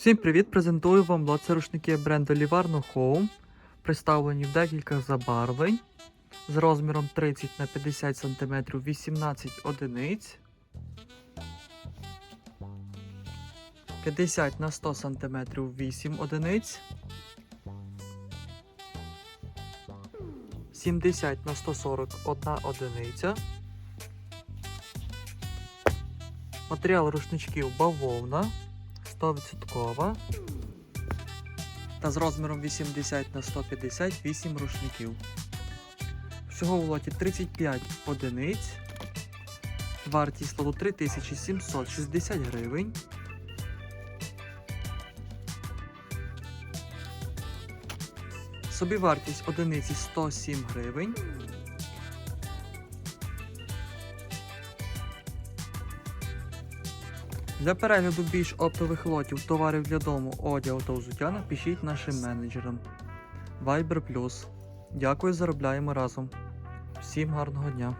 Всім привіт! Презентую вам лот це рушники бренду Livarno Home, представлені в декілька забарвлень з розміром 30 на 50 см 18 одиниць, 50 на 100 см 8 одиниць, 70 на 140 1 одиниця. Матеріал рушничків бавовна 100% та з розміром 80 на 158 рушників. Всього в лоті 35 одиниць. Вартість лоту 3760 гривень. Собівартість одиниці 107 гривень. Для перегляду більш оптових лотів товарів для дому, одягу та взуття напишіть нашим менеджерам. Viber Plus. Дякую, заробляємо разом. Всім гарного дня!